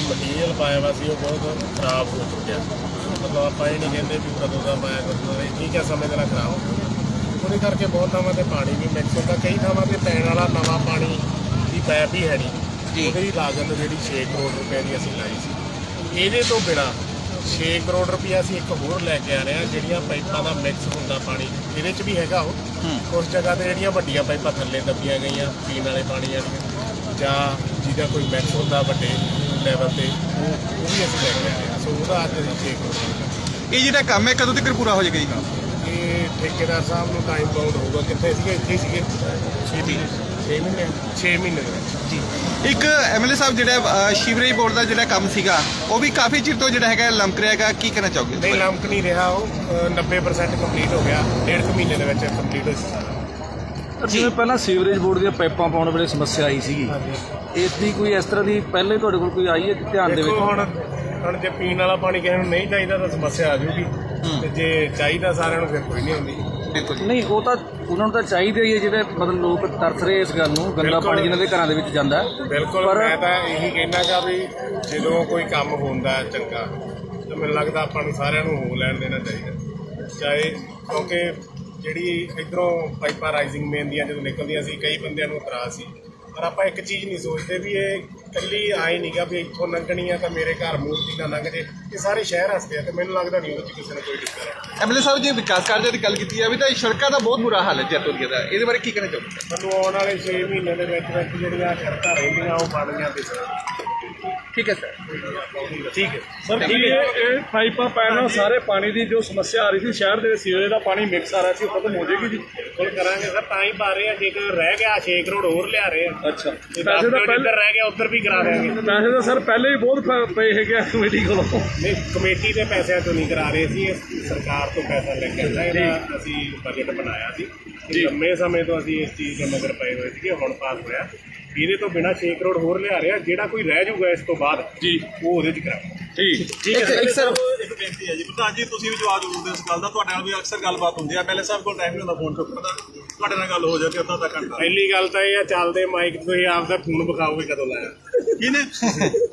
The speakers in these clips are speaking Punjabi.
ਮਟੀਰੀਅਲ ਪਾਇਆ ਵਾ ਸੀ ਉਹ ਬਹੁਤ ਖਰਾਬ ਹੋ ਚੁੱਕਿਆ। ਮਤਲਬ ਆਪਾਂ ਇਹ ਨਹੀਂ ਕਹਿੰਦੇ ਵੀ ਕਦੋਂ ਦਾ ਪਾਇਆ ਕਦੋਂ ਦਾ ਠੀਕ ਹੈ ਸਮੇਂ ਦੇ ਨਾਲ ਖਰਾਬ ਹੋ ਗਿਆ। ਉਹਦੇ ਕਰਕੇ ਬਹੁਤ ਥਾਵਾਂ ਤੇ ਪਾਣੀ ਵੀ ਮਿਕਸ ਹੁੰਦਾ। ਕਈ ਥਾਵਾਂ ਤੇ ਪੈਣ ਵਾਲਾ ਨਵਾਂ ਪਾਣੀ ਦੀ ਪੈਪ ਹੀ ਹੈ ਨਹੀਂ। ਉਹਦੀ ਲਾਗਤ ਜਿਹੜੀ 6 ਕਰੋੜ ਰੁਪਏ ਦੀ ਅਸੀਂ ਲਾਈ ਸੀ। ਇਹਦੇ ਤੋਂ ਬਿਨਾ 6 ਕਰੋੜ ਰੁਪਏ ਅਸੀਂ ਇੱਕ ਹੋਰ ਲੈ ਕੇ ਆ ਰਹੇ ਹਾਂ ਜਿਹੜੀਆਂ ਪਾਈਪਾਂ ਦਾ ਮਿਕਸ ਹੁੰਦਾ ਪਾਣੀ। ਇਹਦੇ 'ਚ ਵੀ ਹੈਗਾ ਉਹ। ਉਸ ਜਗ੍ਹਾ ਤੇ ਜਿਹੜੀਆਂ ਵੱਡੀਆਂ ਪਾਈਪਾਂ ਥੱਲੇ ਦੱਬੀਆਂ ਗਈਆਂ ਪੀਣ ਵਾਲੇ ਪਾਣੀ ਵਾਲੀਆਂ। ਜਾਂ ਜਿਹਦਾ ਕੋਈ ਮਿਕਸ ਹੁੰਦਾ ਵੱਡੇ। ਲੈਵਲ ਤੇ ਉਹ ਉਹ ਵੀ ਅਸੀਂ ਲੈ ਕੇ ਆ ਰਹੇ ਹਾਂ। ਸੋ ਉਹਦਾ ਅੱਜ ਅਸੀਂ 6 ਕਰੋੜ ਰੁਪਏ ਇਹ ਜਿਹੜਾ ਕੰਮ ਹੈ ਕਦੋਂ ਤੱਕ ਪੂਰਾ ਹੋ ਜਾਏਗਾ ਜੀ ਇਹ ਠੇਕੇਦਾਰ ਸਾਹਿਬ ਨੂੰ ਟਾਈਮ ਬਾਉਂਡ ਹੋਊਗਾ। ਕਿੱਥੇ ਸੀਗੇ? ਇੱਥੇ ਸੀਗੇ? 6 ਮਹੀਨੇ। 6 ਮਹੀਨੇ? 6 ਮਹੀਨੇ ਦੇ ਵਿੱਚ। ਜੀ। ਇੱਕ ਐਮਐਲਏ ਸਾਹਿਬ ਜਿਹੜਾ ਅ, ਸੀਵਰੇਜ ਬੋਰਡ ਦਾ ਜਿਹੜਾ ਕੰਮ ਸੀਗਾ ਉਹ ਵੀ ਕਾਫੀ ਚਿਰ ਤੋਂ ਜਿਹੜਾ ਹੈਗਾ ਲੰਮਕ ਰਿਹਾ ਹੈਗਾ। ਕੀ ਕਹਿਣਾ ਚਾਹੋਗੇ ਨਹੀਂ ਲੰਕ ਨਹੀਂ ਰਿਹਾ ਉਹ। ਅ, 90% ਕੰਪਲੀਟ ਹੋ ਗਿਆ। ਡੇਢ ਕੁ ਮਹੀਨੇ ਦੇ ਵਿੱਚ ਕੰਪਲੀਟ ਹੋ ਸਾਰਾ ਜਿਵੇਂ ਪਹਿਲਾਂ ਸੀਵਰੇਜ ਬੋਰਡ ਦੀਆਂ ਪਾਈਪਾਂ ਪਾਉਣ ਵੇਲੇ ਸਮੱਸਿਆ ਆਈ ਸੀਗੀ। ਇਸ ਦੀ ਕੋਈ ਇਸ ਤਰ੍ਹਾਂ ਦੀ ਪਹਿਲੇ ਤੁਹਾਡੇ ਕੋਲ ਕੋਈ ਆਈ ਹੈ ਕਿ ਧਿਆਨ ਦੇ ਦੇਖੋ ਵਿੱਚ? ਹੁਣ ਹੁਣ ਜੇ ਪੀਣ ਵਾਲਾ ਪਾਣੀ ਕਿਸੇ ਨੂੰ ਨਹੀਂ ਚਾਹੀਦਾ ਤਾਂ ਸਮੱਸਿਆ ਆ ਜਾਊਗੀ। ਤੇ ਜੇ ਚਾਹੀਦਾ ਸਾਰਿਆਂ ਨੂੰ ਫਿਰ ਕੋਈ ਨਹੀਂ ਹੁੰਦੀ ਬਿਲਕੁਲ ਨਹੀਂ ਉਹ ਤਾਂ ਉਹਨਾਂ ਨੂੰ ਤਾਂ ਚਾਹੀਦਾ ਹੀ ਹੈ ਜਿਹੜੇ ਮਤਲਬ ਲੋਕ ਤਰਸ ਰਹੇ ਇਸ ਗੱਲ ਨੂੰ ਗੰਦਾ। ਪਾਣੀ ਜਿਨ੍ਹਾਂ ਦੇ ਘਰਾਂ ਦੇ ਵਿੱਚ ਜਾਂਦਾ। ਬਿਲਕੁਲ ਪਰ- ਮੈਂ ਤਾਂ ਇਹੀ ਕਹਿਣਾਗਾ ਵੀ ਜਦੋਂ ਕੋਈ ਕੰਮ ਹੁੰਦਾ ਹੈ ਚੰਗਾ ਤਾਂ ਮੈਨੂੰ ਲੱਗਦਾ ਆਪਾਂ ਨੂੰ ਸਾਰਿਆਂ ਨੂੰ ਹੋ ਲੈਣ ਦੇਣਾ ਚਾਹੀਦਾ। ਚਾਹੇ ਕਿਉਂਕਿ ਜਿਹੜੀ ਇਧਰੋਂ ਪਾਈਪਾਂ ਰਾਈਜ਼ਿੰਗ ਮੇਨ ਦੀਆਂ ਜਦੋਂ ਨਿਕਲਦੀਆਂ ਸੀ ਕਈ ਬੰਦਿਆਂ ਨੂੰ ਇਤਰਾਜ਼ ਸੀ। ਪਰ ਆਪਾਂ ਇੱਕ ਚੀਜ਼ ਨਹੀਂ ਸੋਚਦੇ ਵੀ ਇਹ ਕੱਲੀ ਆਈ ਨਹੀਂਗਾ ਵੀ ਇੱਥੋਂ ਲੰਘਣੀ ਆ ਤਾਂ ਮੇਰੇ ਘਰ ਮੂਰਤੀ ਨਾ ਲੰਘ ਜੇ। ਇਹ ਸਾਰੇ ਸ਼ਹਿਰ ਹਸਤੇ ਆ ਤੇ ਮੈਨੂੰ ਲੱਗਦਾ ਨਹੀਂ ਉਹਦੇ 'ਚ ਕਿਸੇ ਨੂੰ ਕੋਈ ਦਿੱਕਤ ਹੈ ਐਮਐਲਏ ਸਾਹਿਬ ਜੀ ਵਿਕਾਸ ਕਾਰਜਾਂ ਦੀ ਗੱਲ ਕੀਤੀ ਜਾਵੇ ਤਾਂ ਇਹ ਸੜਕਾਂ ਦਾ ਬਹੁਤ ਬੁਰਾ ਹਾਲ ਹੈ ਜੈਤੋਲੀਆ ਦਾ। ਇਹਦੇ ਬਾਰੇ ਕੀ ਕਹਿਣਾ ਚਾਹੋਗੇ? ਮੈਨੂੰ ਆਉਣ ਵਾਲੇ 6 ਮਹੀਨੇ ਦੇ ਵਿੱਚ ਵਿੱਚ ਜਿਹੜੀਆਂ ਸੜਕਾਂ ਰਹਿੰਦੀਆਂ ਉਹ ਬਣੀਆਂ ਦਿਸਣ ਠੀਕ ਹੈ ਸਰ। ਠੀਕ ਹੈ। ਸਰ ਕੀ ਇਹ ਇਹ ਪਾਈਪਾਂ ਪੈਣ ਨਾਲ ਸਾਰੇ ਪਾਣੀ ਦੀ ਜੋ ਸਮੱਸਿਆ ਆ ਰਹੀ ਸੀ ਸ਼ਹਿਰ ਦੇ ਵਿੱਚ ਸੀਵਰੇਜ ਦਾ ਪਾਣੀ ਮਿਕਸ ਆ ਰਿਹਾ ਸੀ ਉਹ ਖਤਮ ਹੋ ਜਾਏਗੀ ਜੀ? ਬਿਲਕੁਲ ਕਰਾਂਗੇ ਸਰ ਤਾਂ ਹੀ ਪਾ ਰਹੇ ਆ ਜੇਕਰ ਰਹਿ ਗਿਆ 6 ਕਰੋੜ ਹੋਰ ਲਿਆ ਰਹੇ ਆ। ਅੱਛਾ। ਪੈਸੇ ਤਾਂ ਪਹਿਲੇ ਰਹਿ ਗਿਆ ਉੱਧਰ ਵੀ ਕਰਾ ਦੇਾਂਗੇ ਪੈਸੇ ਤਾਂ ਸਰ ਪਹਿਲੇ ਹੀ ਬਹੁਤ ਪਏ ਹੈਗੇ ਆ ਕਮੇਟੀ ਕੋਲੋਂ। ਨਹੀਂ ਕਮੇਟੀ ਦੇ ਪੈਸਿਆਂ ਤੋਂ ਨਹੀਂ ਕਰਾ ਰਹੇ ਸੀ ਇਹ ਸਰਕਾਰ ਤੋਂ ਪੈਸਾ ਲੈ ਕੇ ਇਹਦਾ ਅਸੀਂ ਬਜਟ ਬਣਾਇਆ ਸੀ। ਲੰਮੇ ਸਮੇਂ ਤੋਂ ਅਸੀਂ ਇਸ ਚੀਜ਼ ਦੇ ਮਗਰ ਪਏ ਹੋਏ ਸੀਗੇ ਹੁਣ ਪਾਸ ਹੋਇਆ। ਇਹਦੇ ਤੋਂ ਬਿਨਾ 6 ਕਰੋੜ ਹੋਰ ਲਿਆ ਰਿਹਾ ਜਿਹੜਾ ਕੋਈ ਰਹਿ ਜਾਊਗਾ ਇਸ ਤੋਂ ਬਾਅਦ ਜੀ। ਉਹ ਉਹਦੇ ਚ ਕਰਾਂਗੇ ਠੀਕ। ਇੱਕ ਇੱਕ ਸਰ ਇੱਕ ਬੇਨਤੀ ਹੈ ਜੀ। ਪ੍ਰਧਾਨ ਜੀ ਤੁਸੀਂ ਵੀ ਜਵਾਬ ਜ਼ਰੂਰ ਦਿਓ ਇਸ ਗੱਲ ਦਾ। ਤੁਹਾਡੇ ਨਾਲ ਵੀ ਅਕਸਰ ਗੱਲਬਾਤ ਹੁੰਦੀ ਹੈ। ਪਹਿਲੇ ਸਾਹਿਬ ਕੋਲ ਟਾਈਮ ਨਹੀਂ ਹੁੰਦਾ ਫੋਨ ਚੁੱਕਣ ਦਾ ਤੁਹਾਡੇ ਨਾਲ ਗੱਲ ਹੋ ਜਾਵੇ ਅੱਧਾ ਅੱਧਾ ਘੰਟਾ। ਪਹਿਲੀ ਗੱਲ ਤਾਂ ਇਹ ਆ ਚੱਲਦੇ ਮਾਈਕ ਤੁਸੀਂ ਆਪਦਾ ਫੋਨ ਵਿਖਾਓਗੇ ਕਦੋਂ ਲਾਇਆ? ਕਿਹਨੇ?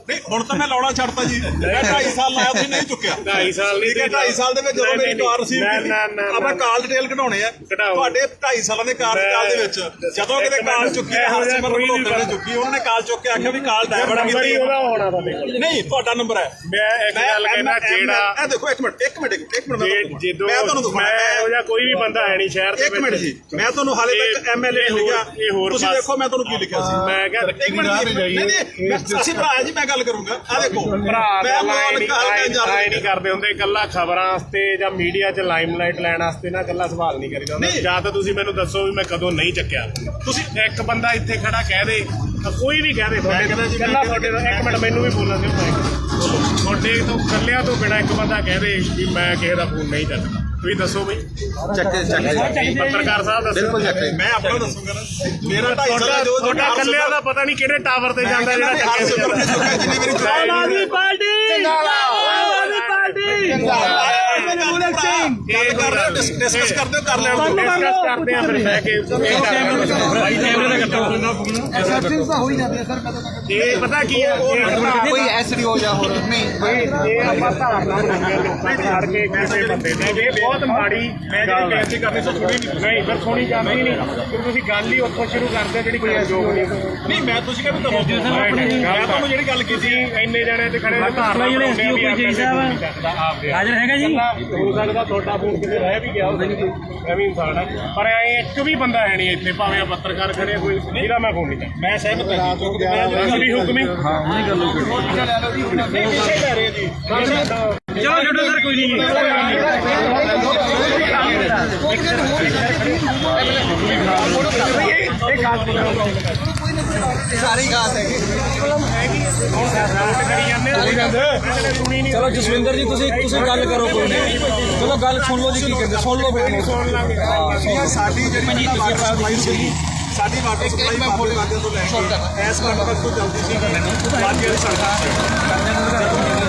ਨਹੀਂ ਹੁਣ ਤਾਂ ਮੈਂ ਲਾਉਣਾ ਛੱਡਤਾ ਜੀ। ਮੈਂ 2.5 ਸਾਲ ਲਾਇਆ ਤੁਸੀਂ ਨਹੀਂ ਚੁੱਕਿਆ। 2.5 ਸਾਲ ਨਹੀਂ ਠੀਕ ਹੈ 2.5 ਸਾਲ ਦੇ ਵਿੱਚ ਜਦੋਂ ਮੇਰੀ ਕਾਰ ਨਾ, ਆਪਾਂ। ਕਾਲ ਡਿਟੇਲ ਕਢਾਉਣੇ ਆ। ਤੁਹਾਡੇ 2.5 ਸਾਲਾਂ ਦੇ ਕਾਰਜਕਾਲ ਦੇ ਵਿੱਚ। ਜਦੋਂ ਕਿਤੇ ਕਾਲ ਚੁੱਕੀ ਹੈ ਵੀ ਮਲਹੋਤਰਾ ਨੇ ਚੁੱਕੀ ਉਹਨਾਂ ਨੇ ਕਾਲ ਚੁੱਕ ਕੇ ਆਖਿਆ ਵੀ ਕਾਲ ਡਾਇਵਰਟ ਕੀਤੀ। ਨਹੀਂ ਤੁਹਾਡਾ ਨੰਬਰ ਹੈ। ਮੈਂ ਇੱਕ ਗੱਲ ਕਹਿਣਾ ਜਿਹੜਾ ਇਹ ਦੇਖੋ ਇੱਕ ਮਿੰਟ ਇੱਕ ਮਿੰਟ ਇੱਕ ਮਿੰਟ ਮੈਂ ਜੇ ਤੁਹਾਨੂੰ ਜਦੋਂ ਮੈਂ ਤੁਹਾਨੂੰ ਦਿਖਾਉਣਾ ਮੈਂ ਜਿਹਾ ਕੋਈ ਵੀ ਬੰਦਾ ਹੈ ਨਹੀਂ ਸ਼ਹਿਰ ਦੇ ਇੱਕ ਮਿੰਟ ਜੀ ਮੈਂ ਤੁਹਾਨੂੰ ਹਾਲੇ ਤੱਕ ਐਮਐਲਏ ਲਿਖਿਆ ਹੋਰ- ਇਹ ਹੋਰ ਤੁਸੀਂ ਦੇਖੋ ਮੈਂ ਤੁਹਾਨੂੰ ਕੀ ਲਿਖਿਆ ਸੀ। ਮੈਂ ਕਿਹਾ ਇੱਕ ਮਿੰਟ ਜੀ, ਨਹੀਂ ਨਹੀਂ ਮੈਂ ਸੱਚੀ ਭਰਾ ਜੀ ਮੈਂ ਗੱਲ ਕਰੂੰਗਾ। ਆ ਦੇਖੋ ਭਰਾ ਮੈਂ ਨਹੀਂ ਕਾਲ ਆਏ ਜਾ ਨਹੀਂ ਕਰਦੇ ਹੁੰਦੇ ਇਕੱਲਾ ਖਬਰਾਂ ਵਾਸਤੇ ਜਾਂ ਮੀਡੀਆ 'ਚ ਲਾਈਮਲਾਈਟ ਲੈਣ ਵਾਸਤੇ ਨਾ ਇਕੱਲਾ ਸਵਾਲ ਨਹੀਂ ਕਰੀਦਾ ਹੁੰਦਾ। ਨਹੀਂ। ਜਾਂ ਤਾਂ ਤੁਸੀਂ ਮੈਨੂੰ ਦੱਸੋ ਵੀ ਮੈਂ ਕਦੋਂ ਨਹੀਂ ਚੱਕਿਆ। ਤੁਸੀਂ ਇੱਕ ਬੰਦਾ ਇੱਥੇ ਖੜਾ ਕਹਿ ਦੇ ਕੋਈ ਵੀ ਕਹਿ ਦੇ। ਤੁਹਾਡੇ ਜੀ, ਇਕੱਲਾ ਤੁਹਾਡੇ ਦਾ ਇੱਕ ਮਿੰਟ ਮੈਨੂੰ ਵੀ ਬੋਲਣ ਦਿਓ ਤੁਹਾਡੇ ਤੋਂ ਇਕੱਲਿਆਂ ਤੋਂ ਬਿਨਾ ਇੱਕ ਬੰਦਾ ਕਹਿ ਦੇ ਵੀ ਮੈਂ ਕਿਸੇ ਦਾ ਫੋਨ ਨਹੀਂ ਚੱਕਦਾ। ਤੁਸੀਂ ਦੱਸੋ ਬਈ। ਚੱਕ ਚੱਕ। ਪੱਤਰਕਾਰ ਸਾਹਿਬ ਦੱਸੋ। ਬਿਲਕੁਲ ਚੱਕ। ਮੈਂ ਆਪਣਾ ਦੱਸੂਗਾ ਨਾ। ਮੇਰਾ 2.5 ਤੁਹਾਡਾ ਸਾਲ ਜੋ ਤੁਹਾਡਾ ਇਕੱਲਿਆਂ ਦਾ ਪਤਾ ਨਹੀਂ ਕਿਹੜੇ ਟਾਵਰ ਤੇ ਜਾਂਦਾ ਜਿਹੜਾ ਚੁੱਕਿਆ ਜਿੰਨੀ ਮੇਰੀ ਜਵਾਬ ਪਾਰਟੀ। ਗੱਲ ਕਰ ਰਹੇ ਡਿਸਕਸ ਕਰਦੇ ਹੋ, ਕਰ ਲੈਣ ਦਿਓ। ਡਿਸਕਸ ਕਰਦੇ ਆ ਫਿਰ ਬਹਿ ਕੇ। ਇਹ ਪਤਾ ਕੀ ਹੈ ਕੋਈ ਐਸਡੀਓ ਜਾਂ ਹੋਰ ਨਹੀਂ। ਇਹ ਆਪਾਂ ਧਾਰਨਾ ਬਣਾਉਂਦੇ ਆ ਲੋਕਾਂ ਦੇ ਹਰ ਕੇ ਕਿਸੇ ਬੰਦੇ ਨੇ ਇਹ ਬਹੁਤ ਮਾੜੀ ਮੈਂ ਜਿਹੜੀ ਬੇਨਤੀ ਕਰਨੀ ਸੋ ਸੁਣੀ ਨਹੀਂ। ਨਹੀਂ ਫਿਰ ਸੁਣੀ ਜਾਂਦੀ ਨਹੀਂ ਕਿਉਂਕਿ ਤੁਸੀਂ ਗੱਲ ਹੀ ਉੱਥੋਂ ਸ਼ੁਰੂ ਕਰਦੇ ਜਿਹੜੀ ਕੋਈ ਯੋਗ ਨਹੀਂ ਨਹੀਂ ਮੈਂ ਤੁਸੀਂ ਕਹਿੰਦੇ ਮੈਂ ਤੁਹਾਨੂੰ ਜਿਹੜੀ ਗੱਲ ਕੀਤੀ। ਇੰਨੇ ਜਣੇ ਤੇ ਖੜੇ ਨੇ ਧਾਰਨਾ ਸਾਹਿਬ। ਹਾਜ਼ਰ ਹੈਗਾ ਜੀ? ਹੋ ਸਕਦਾ ਤੁਹਾਡਾ ਫੋਨ ਕਿਤੇ ਰਹਿ ਵੀ ਗਿਆ ਹੋਵੇ। ਮੈਂ ਵੀ ਇਨਸਾਨ ਆ। ਪਰ ਐ ਇੱਕ ਵੀ ਬੰਦਾ ਹੈ ਨਹੀਂ ਇੱਥੇ ਭਾਵੇਂ ਪੱਤਰਕਾਰ ਖੜੇ ਕੋਈ ਜਿਹਦਾ ਮੈਂ ਫੋਨ ਨਹੀਂ ਚੱਕ ਮੈਂ ਸਹਿਮਤ ਹਾਂ ਕਿਉਂਕਿ ਮੈਂ ਵੀ ਹੁਕਮੀ ਹਾਂ ਉਹਨੀ ਗੱਲ ਹੋ ਗਈ। ਲੈ ਰਹੇ ਜੀ ਚਲੋ ਛੱਡੋ ਸਰ ਕੋਈ ਨਹੀਂ। ਸਾਰੀ ਗੱਲ ਹੈ ਕਰੀ ਜਾਂਦੇ ਆ ਸੁਣੀ ਨਹੀਂ ਚਲੋ ਜਸਵਿੰਦਰ ਜੀ ਤੁਸੀਂ ਤੁਸੀਂ ਗੱਲ ਕਰੋ ਕੋਈ ਨਹੀਂ ਚਲੋ ਗੱਲ ਸੁਣ ਲਓ ਜੀ ਕੀ ਕਹਿੰਦੇ। ਸੁਣ ਲਓ ਫਿਰ। ਸੁਣ ਲਾਂਗੇ। ਸਾਡੀ ਜਿਹੜੀ ਵਾਟਰ ਸਪਲਾਈ ਸੀ ਸਾਡੀ ਵਾਟਰ ਸਪਲਾਈ ਬਾਬੇ ਵਾਗੇ ਤੋਂ ਲੈ ਕੇ ਐਸ ਘੰਟ ਤੱਕ ਤੋਂ ਚੱਲਦੀ ਸੀ ਬਾਕੀ ਵਾਲੀ ਸੜਕਾਂ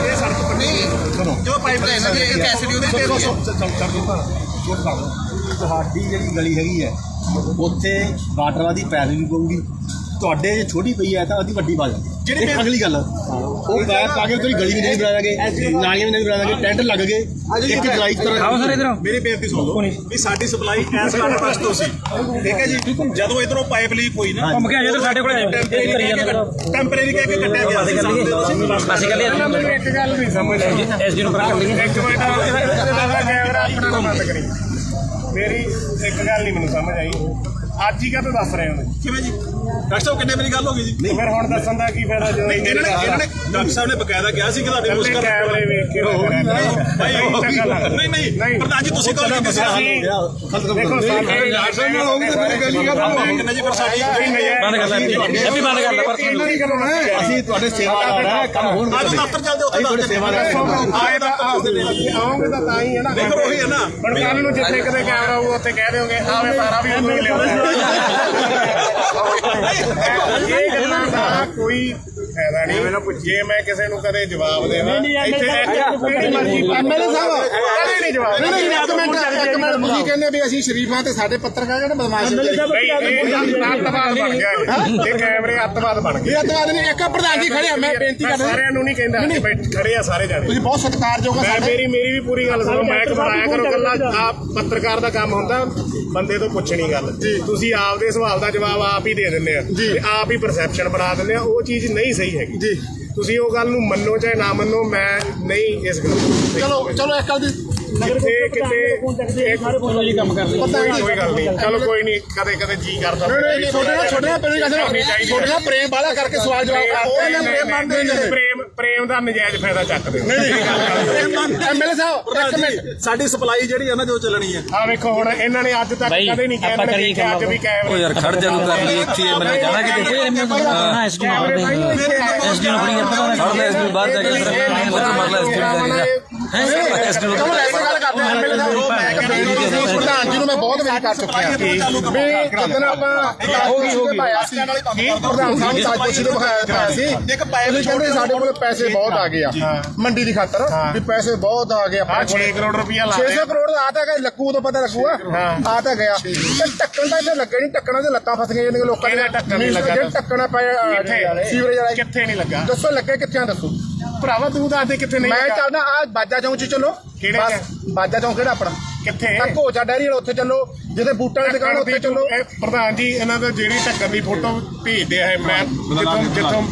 ਇਹ ਸੜਕ ਪੱਟੀ ਜੋ ਪਾਈਪ ਲਾਈਨ ਹੈ ਇਹ ਐਸਡੀਓ ਦੇ ਤੇ ਤੁਹਾਡੀ ਜਿਹੜੀ ਗਲੀ ਹੈਗੀ ਹੈ ਉੱਥੇ ਵਾਟਰ ਦੀ ਪੈਪ ਵੀ ਪਊਗੀ। ਤੁਹਾਡੇ ਜੇ ਛੋਟੀ ਪਈ ਹੈ ਤਾਂ ਉਹਦੀ ਵੱਡੀ ਪਾ ਦਿਓ ਜਿਹੜੀ ਅਗਲੀ ਗੱਲ। ਉਹ ਪੈਪ ਪਾ ਕੇ ਉਤਰੀ ਗਲੀ ਵੀ ਨਹੀਂ ਬਣਾਵਾਂਗੇ ਨਾਲੀਆਂ ਵੀ ਨਹੀਂ ਬਣਾਵਾਂਗੇ ਟੈਂਟ ਲੱਗ ਗਏ ਇੱਕ ਜੁਲਾਈ ਤੱਕ ਆਓ ਸਰ ਇਧਰੋਂ ਮੇਰੀ ਬੇਨਤੀ ਸੁਣ ਲਓ ਵੀ ਸਾਡੀ ਸਪਲਾਈ ਐਸ ਕਾਰਡ ਟਰਸਟ ਤੋਂ ਸੀ। ਠੀਕ ਹੈ ਜੀ? ਜਦੋਂ ਇਧਰੋਂ ਪਾਈਪ ਲੀਕ ਹੋਈ ਨਾ ਘੁੰਮ ਕੇ ਆ ਸਾਡੇ ਕੋਲ ਟੈਂਪਰੇਰੀ ਕਹਿ ਕੇ ਕੱਟਿਆ ਗਿਆ ਸੀ। ਸਾਨੂੰ ਮੈਨੂੰ ਇੱਕ ਗੱਲ ਨਹੀਂ ਸਮਝ ਆਈ। ਐਸਡੀ ਨੂੰ ਕਰ ਲਈ ਇੱਕ ਮਿੰਟ ਕੈਮਰਾ ਆਪਣਾ ਬੰਦ ਕਰੀ ਮੇਰੀ ਇੱਕ ਗੱਲ ਨਹੀਂ ਮੈਨੂੰ ਸਮਝ ਆਈ। ਅੱਜ ਹੀ ਕਾ ਦੱਸ ਰਹੇ ਹੋ ਕਿਵੇਂ ਜੀ? ਡਾਕਟਰ ਸਾਹਿਬ ਕਿੰਨੇ ਮੇਰੀ ਗੱਲ ਹੋ ਗਈ ਜੀ? ਫਿਰ ਹੁਣ ਦੱਸਣ ਦਾ ਕੀ ਫਾਇਦਾ ਜਦੋਂ ਇਹਨਾਂ ਨੇ ਇਹਨਾਂ ਨੇ ਡਾਕਟਰ ਸਾਹਿਬ ਨੇ ਬਕਾਇਦਾ ਕਿਹਾ ਸੀ ਕਿ ਤੁਹਾਡੇ ਕੱਲੇ ਮੁਸ਼ਕਲ ਕੈਮਰੇ ਵੇਖ ਕੇ ਨਾ ਕਰਿਆ ਭਾਈ ਕਰੋ। ਨਹੀਂ ਨਹੀਂ ਪ੍ਰਧਾਨ ਜੀ ਤੁਸੀਂ ਹੋ ਗਿਆ ਦੇਖੋ ਸਾਡੇ ਡਾਕਟਰ ਨਾਲ ਹੋਊਗੀ ਤਾਂ ਮੇਰੀ ਗੱਲ ਹੀ ਕਰ ਕਿੰਨਾ ਜੀ ਫਿਰ ਸਾਡੀ ਬੰਦ ਕਰ ਲੈ ਇਹ ਵੀ ਬੰਦ ਕਰ ਲੈ ਪਰ ਦੀ ਗੱਲ ਅਸੀਂ ਤੁਹਾਡੇ ਸੇਵਾਦਾਰ ਹੈ ਕੰਮ ਹੋਣ ਆਜੋ ਦਫ਼ਤਰ ਚੱਲਦੇ ਉੱਥੇ ਤੁਹਾਡੇ ਸੇਵਾਦਾਰ ਆਏ ਤਾਂ ਆਉਂਗੇ ਤਾਂ ਤਾਂ ਹੀ ਹੈ ਨਾ। ਦੇਖੋ ਉਹੀ ਹੈ ਨਾ। ਹੁਣ ਕੱਲ ਨੂੰ ਜਿੱਥੇ ਕਿਤੇ ਕੈਮਰਾ ਹੋਊ ਉੱਥੇ ਕਹਿ ਦਿਓਗੇ ਆਵੇ ਤਾਰਾ ਵੀ ਉਦੋਂ ਹੀ ਲਿਆਉਂਦਾ। ਇਹ ਗੱਲਾਂ ਦਾ ਕੋਈ ਫਾਇਦਾ ਨਹੀਂ। ਜੇ ਮੈਂ ਕਿਸੇ ਨੂੰ ਕਦੇ ਜਵਾਬ ਦੇਵਾਂ ਇੱਥੇ ਕਿਹੜੀ ਮਰਜ਼ੀ ਐਮਐਲਏ ਸਾਹਿਬ ਕਦੇ ਨਹੀਂ ਜਵਾਬ ਨਹੀਂ ਨਹੀਂ ਇੱਕ ਮਿੰਟ ਇੱਕ ਮਿੰਟ ਤੁਸੀਂ ਕਹਿੰਦੇ ਵੀ ਅਸੀਂ ਸ਼ਰੀਫਾਂ ਤੇ ਸਾਡੇ ਪੱਤਰਕਾਰ ਜਿਹੜੇ ਬਦਮਾਸ਼ ਨੇ ਨਹੀਂ ਇਹ ਅੱਤਵਾਦ ਬਣ ਗਿਆ ਇਹ। ਇਹ ਕੈਮਰੇ ਅੱਤਵਾਦ ਬਣ ਗਏ। ਇਹ ਅਤਵਾਦ ਨਹੀਂ ਇੱਕ ਪ੍ਰਧਾਨ ਜੀ ਖੜੇ ਆ ਮੈਂ ਬੇਨਤੀ ਮੈਂ ਕਰਦਾ ਸਾਰਿਆਂ ਨੂੰ ਨਹੀਂ ਕਹਿੰਦਾ ਕਿ ਬੈਠ ਖੜੇ ਆ ਸਾਰੇ ਜਾਣੇ। ਤੁਸੀਂ ਬਹੁਤ ਸਤਿਕਾਰਯੋਗ ਆ ਮੈਂ ਸਾਡੇ। ਮੇਰੀ ਮੇਰੀ ਵੀ ਪੂਰੀ ਗੱਲ ਸੁਣੋ ਮੈਂ ਘਬਰਾਇਆ ਕਰੋ ਕੱਲਾ ਆਪ ਪੱਤਰਕਾਰ ਦਾ ਕੰਮ ਹੁੰਦਾ। ਬੰਦੇ ਤੋਂ ਪੁੱਛਣੀ ਗੱਲ। ਤੁਸੀਂ ਆਪਦੇ ਸਵਾਲ ਦਾ ਜਵਾਬ ਆਪ ਹੀ ਦੇ ਦਿੰਦੇ ਆ। ਤੇ ਆਪ ਹੀ ਪਰਸੈਪਸ਼ਨ ਬਣਾ ਦਿੰਦੇ ਆ। ਉਹ ਚੀਜ਼ ਨਹੀਂ ਸਹੀ ਹੈਗੀ। ਜੀ। ਤੁਸੀਂ ਉਹ ਗੱਲ ਨੂੰ ਮੰਨੋ ਚਾਹੇ ਨਾ ਮੰਨੋ ਮੈਂ ਨਹੀਂ ਇਸ ਗੱਲ ਨੂੰ ਚਲੋ ਚਲੋ ਇੱਕ ਗੱਲ ਦੀ ਕਿਤੇ ਕਿਤੇ ਇਹ ਪਤਾ ਨਹੀਂ ਕੋਈ ਗੱਲ ਨਹੀਂ। ਚਲੋ ਕੋਈ ਨਹੀਂ। ਕਦੇ ਕਦੇ ਜੀ ਕਰਦਾ। ਨਹੀਂ ਨਹੀਂ ਛੋਟੇ ਨਾਲ ਛੋਟੇ ਨਾਲ ਪਹਿਲੀ ਗੱਲ ਛੋਟੇ ਨਾਲ ਪ੍ਰੇਮ ਵਾਲਾ ਕਰਕੇ ਸਵਾਲ ਜਵਾਬ ਉਹ ਇਹਨਾਂ ਪ੍ਰੇਮ ਮੰਨਦੇ ਨੇ ਪ੍ਰੇਮ ਦਾ ਨਜਾਇਜ਼ ਫਾਇਦਾ ਚੱਕਦੇ ਹੋ ਐਮਐਲਏ ਸਾਹਿਬ ਇੱਕ ਮਿੰਟ। ਸਾਡੀ ਸਪਲਾਈ ਜਿਹੜੀ ਹੈ ਨਾ ਜੋ ਚੱਲਣੀ ਹੈ ਆ ਵੇਖੋ ਹੁਣ ਇਹਨਾਂ ਨੇ ਅੱਜ ਤੱਕ ਕਦੇ ਨਹੀਂ ਕਿਹਾ ਨੇ ਕਿ ਅੱਜ ਵੀ ਕੈਮਰੇ ਯਾਰ ਖੜ ਜਾ ਨੂੰ ਕਰ ਲਈ ਇੱਥੇ ਇਹ ਮੈਨੂੰ ਜਾਣਾ ਕਿਤੇ? ਨਾ ਇਸ ਨੂੰ ਤਾਂ ਹੀ ਹੋਏ ਸੀ। ਇਸ ਨੂੰ ਫੜੀ ਖੜ ਲੈ ਇਸ ਨੂੰ ਬਾਹਰ ਜਾ ਕੇ ਫਿਰ ਮਰ ਲੈ ਇਸ ਨੂੰ ਹੈ ਇਸ ਨੂੰ ਚਲੋ ਇੱਕ ਗੱਲ ਕਰਦੇ ਹਾਂ ਐਮਐਲਏ ਸਾਹਿਬ ਮੈਂ ਇੱਕ ਬੇਨਤੀ ਸੀ ਪ੍ਰਧਾਨ ਜੀ ਨੂੰ ਮੈਂ ਬਹੁਤ ਵਾਰੀ ਕਰ ਚੁੱਕਿਆ ਵੀ ਜਦੋਂ ਆਪਾਂ ਹੋ ਗਈ ਹੋ ਗਈ ਪਾਇਆ ਸੀ ਪ੍ਰਧਾਨ ਸਾਹਿਬ ਨੂੰ ਤਾਜਪੁਰ ਤੋਂ ਵਿਖਾਇਆ ਪਾਇਆ ਸੀ ਇੱਕ ਪੈਸੇ ਕਹਿੰਦੇ ਸਾਡੇ ਕੋਲ ਪੈਸੇ ਬਹੁਤ ਆ ਗਏ ਆ ਮੰਡੀ ਦੀ ਖਾਤਰ ਵੀ ਪੈਸੇ ਬਹੁਤ ਆ ਗਏ ਆਪਣੇ 6 ਕੋਲ ਕਰੋੜ ਰੁਪਇਆ ਲਾ 600 ਕਰੋੜ ਦਾ ਆ ਤਾਂ ਗਿਆ ਲੱਗੂ ਉਦੋਂ ਪਤਾ ਲੱਗੂਗਾ ਆ ਤਾਂ ਗਿਆ ਤੇ ਟੱਕਣ ਦਾ ਇੱਥੇ ਲੱਗੇ ਨਹੀਂ ਟੱਕਣਾ ਦੇ ਲੱਤਾਂ ਫਸ ਗਈਆਂ ਜਾਂਦੀਆਂ ਲੋਕਾਂ ਕਿਹੜਾ ਢੱਕਣ ਨਹੀਂ ਲੱਗਾ? ਟੱਕਣਾ ਪਿਆ ਸੀਵਰੇਜ ਵਾਲਾ ਕਿੱਥੇ ਨਹੀਂ ਲੱਗਾ ਦੱਸੋ ਲੱਗੇ ਕਿੱਥੇ ਆ ਦੱਸੋ ਭਰਾਵਾ ਤੂੰ ਦੱਸ ਦੇ ਕਿੱਥੇ ਨਹੀਂ ਮੈਂ ਚੱਲਦਾ ਆ ਬਾਜਾ ਚੌਂਕ ਚ ਚੱਲੋ। ਕਿਹੜੇ ਬਸ, ਚ? ਬਾਜਾ ਚੌਂਕ ਕਿਹੜਾ ਆਪਣਾ? ਕਿੱਥੇ? ਆ ਘੋਚਾ ਡੈਰੀ ਵਾਲਾ ਉੱਥੇ ਚੱਲੋ ਜਿੱਥੇ ਬੂਟਾਂ ਦੀ ਦੁਕਾਨ ਉੱਥੇ ਚੱਲੋ। ਇਹ ਪ੍ਰਧਾਨ ਜੀ ਇਹਨਾਂ ਦਾ ਜਿਹੜੀ ਢੱਕਣ ਦੀ ਫੋਟੋ ਭੇਜਦੇ ਆ ਇਹ ਮੈਂ ਜਿੱਥੋਂ ਜਿੱਥੋਂ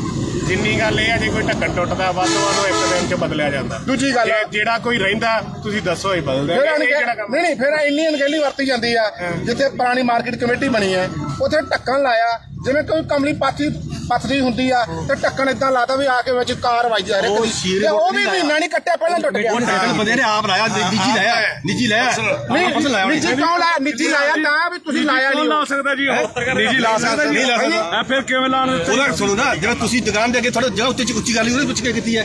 ਜਿੰਨੀ ਗੱਲ ਇਹ ਆ ਜੇ ਕੋਈ ਢੱਕਣ ਟੁੱਟਦਾ ਵੱਧ ਤੋਂ ਵੱਧ ਉਹ ਇੱਕ ਦਿਨ ਚ ਬਦਲਿਆ ਜਾਂਦਾ। ਦੂਜੀ ਗੱਲ ਜੇ- ਜਿਹੜਾ ਕੋਈ ਰਹਿੰਦਾ ਤੁਸੀਂ ਦੱਸੋ ਹੀ ਬਦਲ ਫਿਰ ਇਹ ਜਿਹੜਾ ਕੰਮ ਨਹੀਂ ਨਹੀਂ ਫਿਰ ਇੰਨੀ ਅਣਗਹਿਲੀ ਵਰਤੀ ਜਾਂਦੀ ਆ? ਜਿੱਥੇ ਪੁਰਾਣੀ ਮਾਰਕੀਟ ਕਮੇਟੀ ਬਣੀ ਹੈ ਉੱਥੇ ਢੱਕਣ ਲਾਇਆ ਜਿਵੇਂ ਕੋਈ ਕਮਲੀ ਪਾਥੀ ਪੱਥਰੀ ਹੁੰਦੀ ਆ ਤੇ ਢੱਕਣ ਇਦਾਂ ਲਾਤਾ ਵੀ ਆ ਕੇ ਵਿੱਚ ਕਾਰ ਵੱਜ ਜਾ ਰਹੀ ਤੇ ਉਹ ਵੀ ਮਹੀਨਾ ਨਹੀਂ ਕੱਟਿਆ ਪਹਿਲਾਂ ਟੁੱਟ ਗਿਆ। ਬੰਦੇ ਨੇ ਆਪ ਲਾਇਆ ਨਿੱਜੀ ਲਾਇਆ ਨਿੱਜੀ ਲਾਇਆ। ਨਹੀਂ ਨਿੱਜੀ ਕਿਉਂ ਲਾਇਆ? ਨਿੱਜੀ ਲਾਇਆ ਤਾਂ ਵੀ ਤੁਸੀਂ ਲਾਇਆ ਨਹੀਂ ਲਾ ਸਕਦਾ ਜੀ ਨਿੱਜੀ ਲਾ ਸਕਦਾ ਜੀ। ਨਹੀਂ ਲਾ ਸਕਦਾ। ਐ ਫਿਰ ਕਿਵੇਂ ਲਾਣ ਉਹਦਾ ਸੁਣੋ ਨਾ ਜਿਵੇਂ ਤੁਸੀਂ ਦੁਕਾਨ ਦੇ ਅੱਗੇ ਥੋੜਾ ਜਗ੍ਹਾ ਉੱਤੇ ਉੱਚੀ ਗੱਲ ਉਹਨੇ ਪੁੱਛ ਕੇ ਕੀਤੀ ਹੈ?